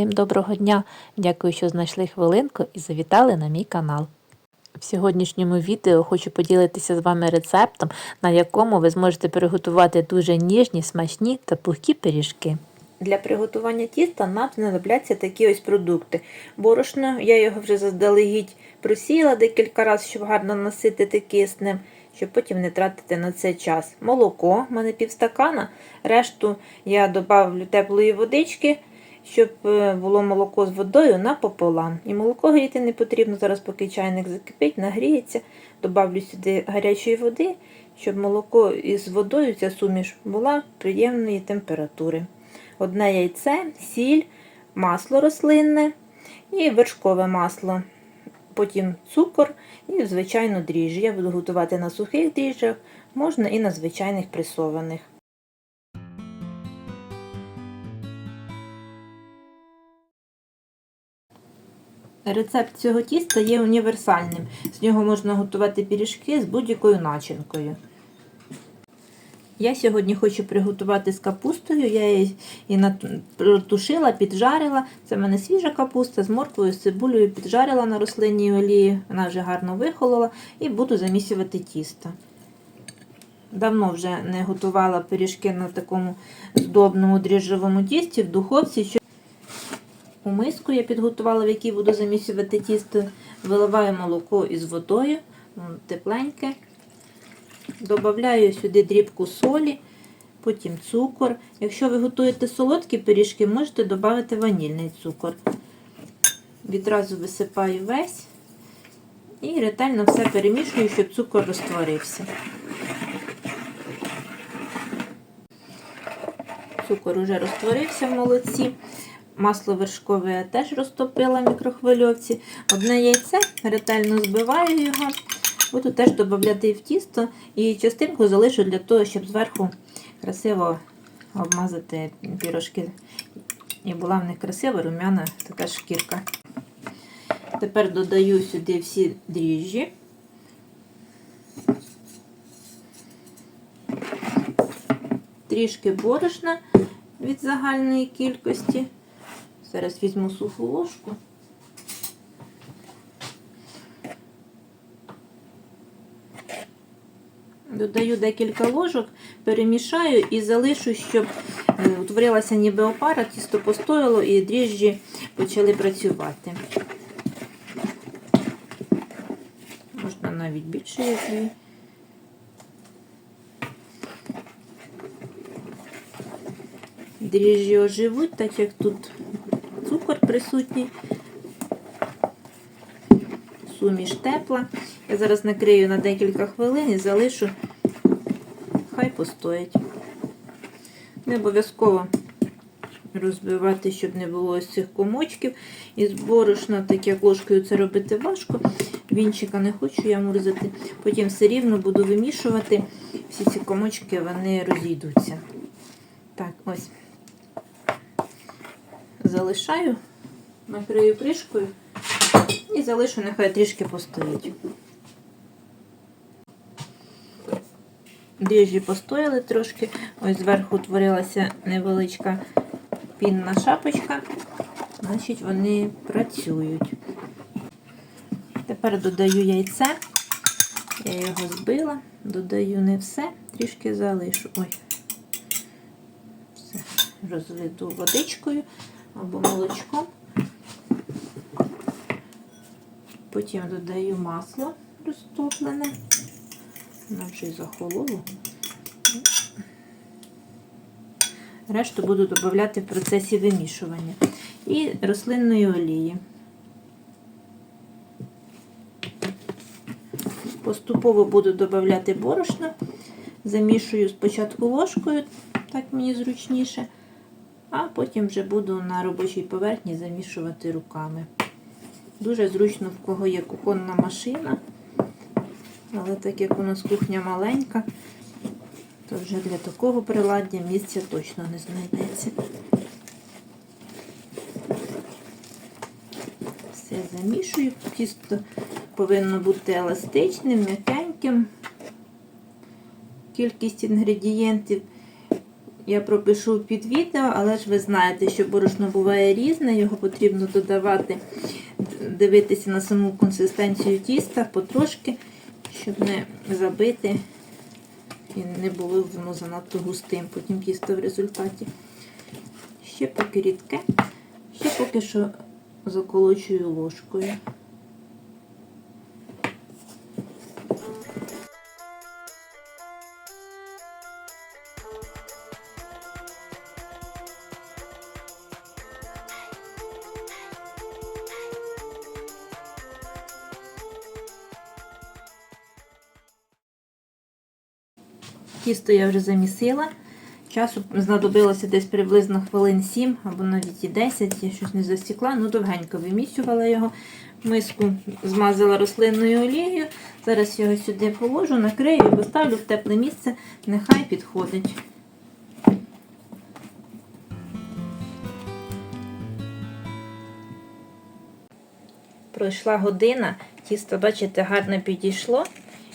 Всім доброго дня! Дякую, що знайшли хвилинку і завітали на мій канал. В сьогоднішньому відео хочу поділитися з вами рецептом, на якому ви зможете приготувати дуже ніжні, смачні та пухкі пиріжки. Для приготування тіста нам знадобляться такі ось продукти. Борошно, я його вже заздалегідь просіяла декілька разів, щоб гарно наситити киснем, щоб потім не тратити на це час. Молоко, в мене півстакана, решту я додавлю теплої водички, щоб е, було молоко з водою напополам. І молоко гріти не потрібно, зараз поки чайник закипить, нагріється, добавлю сюди гарячої води, щоб молоко із водою, ця суміш була приємної температури. Одне яйце, сіль, масло рослинне і вершкове масло. Потім цукор і, звичайно, дріжджі. Я буду готувати на сухих дріжджах, можна і на звичайних пресованих. Рецепт цього тіста є універсальним. З нього можна готувати пиріжки з будь-якою начинкою. Я сьогодні хочу приготувати з капустою. Я її протушила, піджарила. Це в мене свіжа капуста з морквою, з цибулею піджарила на рослинній олії. Вона вже гарно вихолола і буду замісювати тісто. Давно вже не готувала пиріжки на такому здобному дріжджовому тісті в духовці. У миску я підготувала, в якій буду замісювати тісто. Виливаю молоко із водою, тепленьке. Добавляю сюди дрібку солі, потім цукор. Якщо ви готуєте солодкі пиріжки, можете додати ванільний цукор. Відразу висипаю весь і ретельно все перемішую, щоб цукор розтворився. Цукор уже розтворився в молоці. Масло вершкове я теж розтопила в мікрохвильовці. Одне яйце, ретельно збиваю його. Буду теж додати в тісто і частинку залишу для того, щоб зверху красиво обмазати пірожки. І була в них красива рум'яна така шкірка. Тепер додаю сюди всі дріжджі. Трішки борошна від загальної кількості. Зараз візьму суху ложку. Додаю декілька ложок, перемішаю і залишу, щоб утворилася ніби опара, тісто постояло і дріжджі почали працювати. Можна навіть більше як дві. Дріжджі оживуть, так як тут цукор присутній, суміш тепла. Я зараз накрию на декілька хвилин і залишу, хай постоять. Не обов'язково розбивати, щоб не було ось цих комочків. Із борошна, так як ложкою це робити важко. Вінчика не хочу я мурзати. Потім все рівно буду вимішувати. Всі ці комочки вони розійдуться. Так, ось. Залишаю, накрию кришкою і залишу, нехай трішки постоїть. Дріжджі постояли трошки, ось зверху утворилася невеличка пінна шапочка, значить вони працюють. Тепер додаю яйце, я його збила, додаю не все, трішки залишу. Ой, все, розведу водичкою або молочком. Потім додаю масло розтоплене. Воно вже й захололо. Решту буду додати в процесі вимішування. І рослинної олії. Поступово буду додати борошно. Замішую спочатку ложкою, так мені зручніше, а потім вже буду на робочій поверхні замішувати руками. Дуже зручно, в кого є кухонна машина. Але так як у нас кухня маленька, то вже для такого приладдя місця точно не знайдеться. Все замішую, тісто повинно бути еластичним, м'якеньким. Кількість інгредієнтів я пропишу під відео, але ж ви знаєте, що борошно буває різне, його потрібно додавати, дивитися на саму консистенцію тіста потрошки, щоб не забити і не було воно занадто густим. Потім тісто в результаті. Ще поки рідке, ще поки що заколочую ложкою. Тісто я вже замісила. Часу знадобилося десь приблизно хвилин 7 або навіть і 10, я щось не засікла, ну довгенько вимісювала його. Миску змазала рослинною олією. Зараз його сюди положу, накрию і поставлю в тепле місце, нехай підходить. Пройшла година, тісто, бачите, гарно підійшло.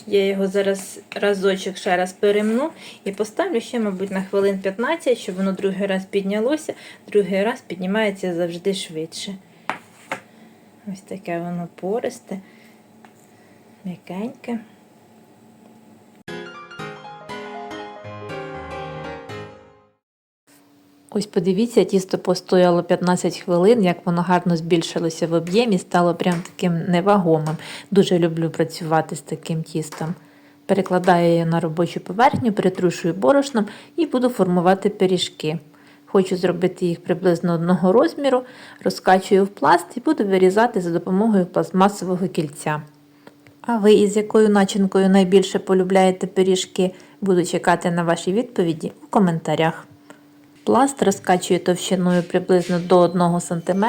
Я його зараз разочок ще раз перемну і поставлю ще, мабуть, на хвилин 15, щоб воно другий раз піднялося, другий раз піднімається завжди швидше. Ось таке воно пористе, м'якеньке. Ось подивіться, тісто постояло 15 хвилин, як воно гарно збільшилося в об'ємі, стало прям таким невагомим. Дуже люблю працювати з таким тістом. Перекладаю її на робочу поверхню, притрушую борошном і буду формувати пиріжки. Хочу зробити їх приблизно одного розміру, розкачую в пласт і буду вирізати за допомогою пластмасового кільця. А ви із якою начинкою найбільше полюбляєте пиріжки? Буду чекати на ваші відповіді у коментарях. Пласт розкачую товщиною приблизно до 1 см.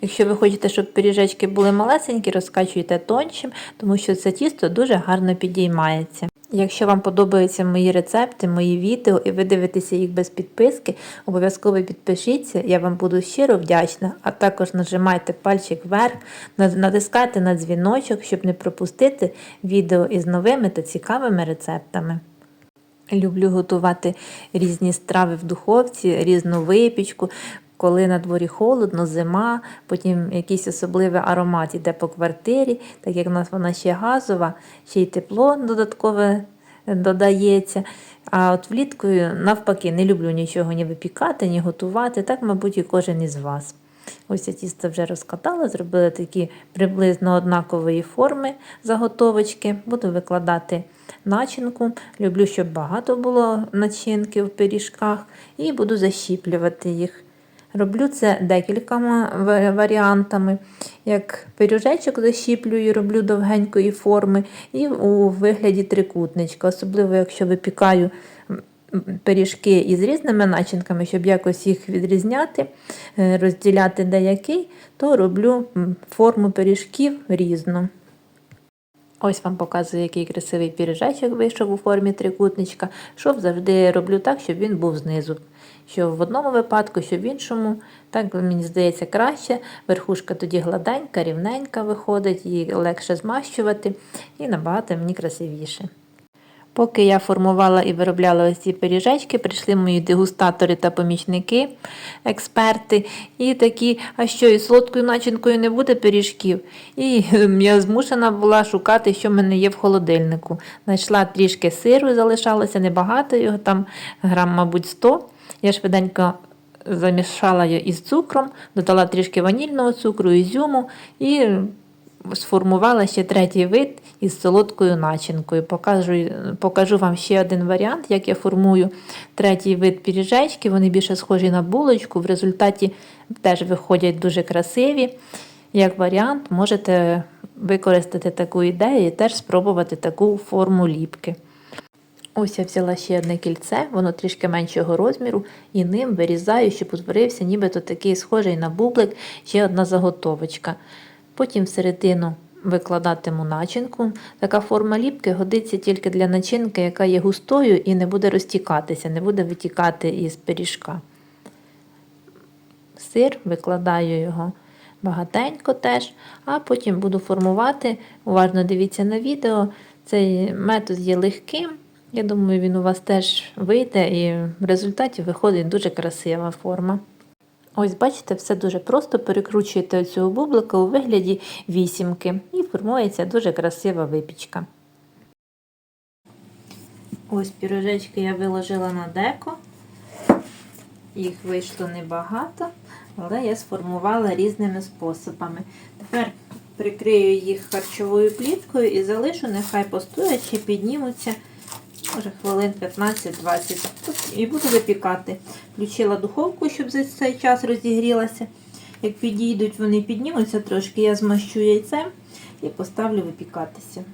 Якщо ви хочете, щоб пиріжечки були малесенькі, розкачуйте тоншим, тому що це тісто дуже гарно підіймається. Якщо вам подобаються мої рецепти, мої відео і ви дивитеся їх без підписки, обов'язково підпишіться, я вам буду щиро вдячна, а також нажимайте пальчик вверх, натискайте на дзвіночок, щоб не пропустити відео із новими та цікавими рецептами. Люблю готувати різні страви в духовці, різну випічку. Коли на дворі холодно, зима, потім якийсь особливий аромат іде по квартирі, так як в нас вона ще газова, ще й тепло додаткове додається. А от влітку навпаки не люблю нічого ні випікати, ні готувати, так, мабуть, і кожен із вас. Ось я тісто вже розкатала, зробила такі приблизно однакової форми заготовочки. Буду викладати начинку. Люблю, щоб багато було начинки в пиріжках, і буду защіплювати їх. Роблю це декількома варіантами. Як пиріжечок защіплюю, роблю довгенької форми, і у вигляді трикутничка, особливо, якщо випікаю пиріжки із різними начинками, щоб якось їх відрізняти, е, розділяти деякий, то роблю форму пиріжків різну. Ось вам показую, який красивий піріжечок вийшов у формі трикутничка. Шов завжди роблю так, щоб він був знизу. Що в одному випадку, що в іншому, так мені здається краще. Верхушка тоді гладенька, рівненька виходить, її легше змащувати і набагато мені красивіше. Поки я формувала і виробляла ось ці пиріжечки, прийшли мої дегустатори та помічники, експерти, і такі, а що, і солодкою начинкою не буде пиріжків. І я змушена була шукати, що в мене є в холодильнику. Знайшла трішки сиру, залишалося небагато, його там грам, мабуть, 100. Я швиденько замішала його із цукром, додала трішки ванільного цукру, ізюму і сформувала ще третій вид із солодкою начинкою. Покажу покажу вам ще один варіант, як я формую третій вид піріжечки. Вони більше схожі на булочку, в результаті теж виходять дуже красиві. Як варіант, можете використати таку ідею і теж спробувати таку форму ліпки. Ось я взяла ще одне кільце, воно трішки меншого розміру, і ним вирізаю, щоб утворився нібито такий схожий на бублик ще одна заготовочка. Потім всередину викладатиму начинку. Така форма ліпки годиться тільки для начинки, яка є густою і не буде розтікатися, не буде витікати із пиріжка. Сир, викладаю його багатенько теж, а потім буду формувати, уважно дивіться на відео. Цей метод є легким, Я думаю, він у вас теж вийде і в результаті виходить дуже красива форма. Ось бачите, все дуже просто. Перекручуєте цього бублика у вигляді вісімки і формується дуже красива випічка. Ось пірожечки я виложила на деко. Їх вийшло небагато, але я сформувала різними способами. Тепер прикрию їх харчовою плівкою і залишу, нехай постоять чи піднімуться, може хвилин 15-20. І буду випікати. Включила духовку, щоб за цей час розігрілася. Як підійдуть, вони піднімуться трошки, я змащу яйцем і поставлю випікатися.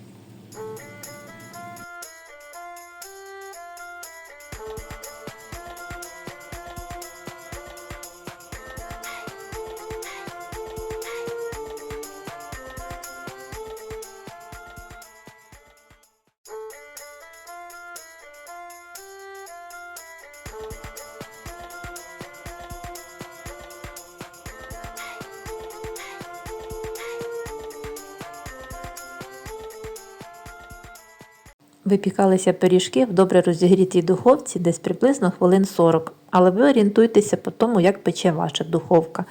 Випікалися пиріжки в добре розігрітій духовці десь приблизно хвилин 40, але ви орієнтуйтеся по тому, як пече ваша духовка.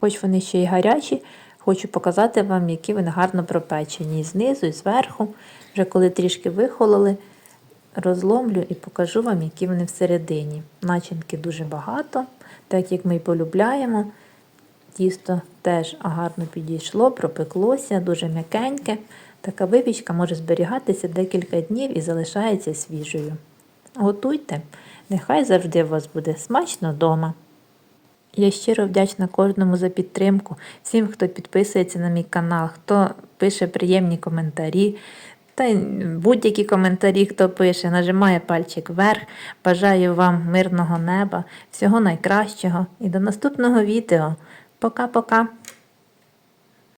Хоч вони ще й гарячі, хочу показати вам, які вони гарно пропечені і знизу, і зверху. Вже коли трішки вихололи, розломлю і покажу вам, які вони всередині. Начинки дуже багато, так як ми й полюбляємо. Тісто теж гарно підійшло, пропеклося, дуже м'якеньке. Така випічка може зберігатися декілька днів і залишається свіжою. Готуйте, нехай завжди у вас буде смачно вдома. Я щиро вдячна кожному за підтримку, всім, хто підписується на мій канал, хто пише приємні коментарі. Та й будь-які коментарі, хто пише, нажимає пальчик вверх. Бажаю вам мирного неба, всього найкращого і до наступного відео. Пока-пока!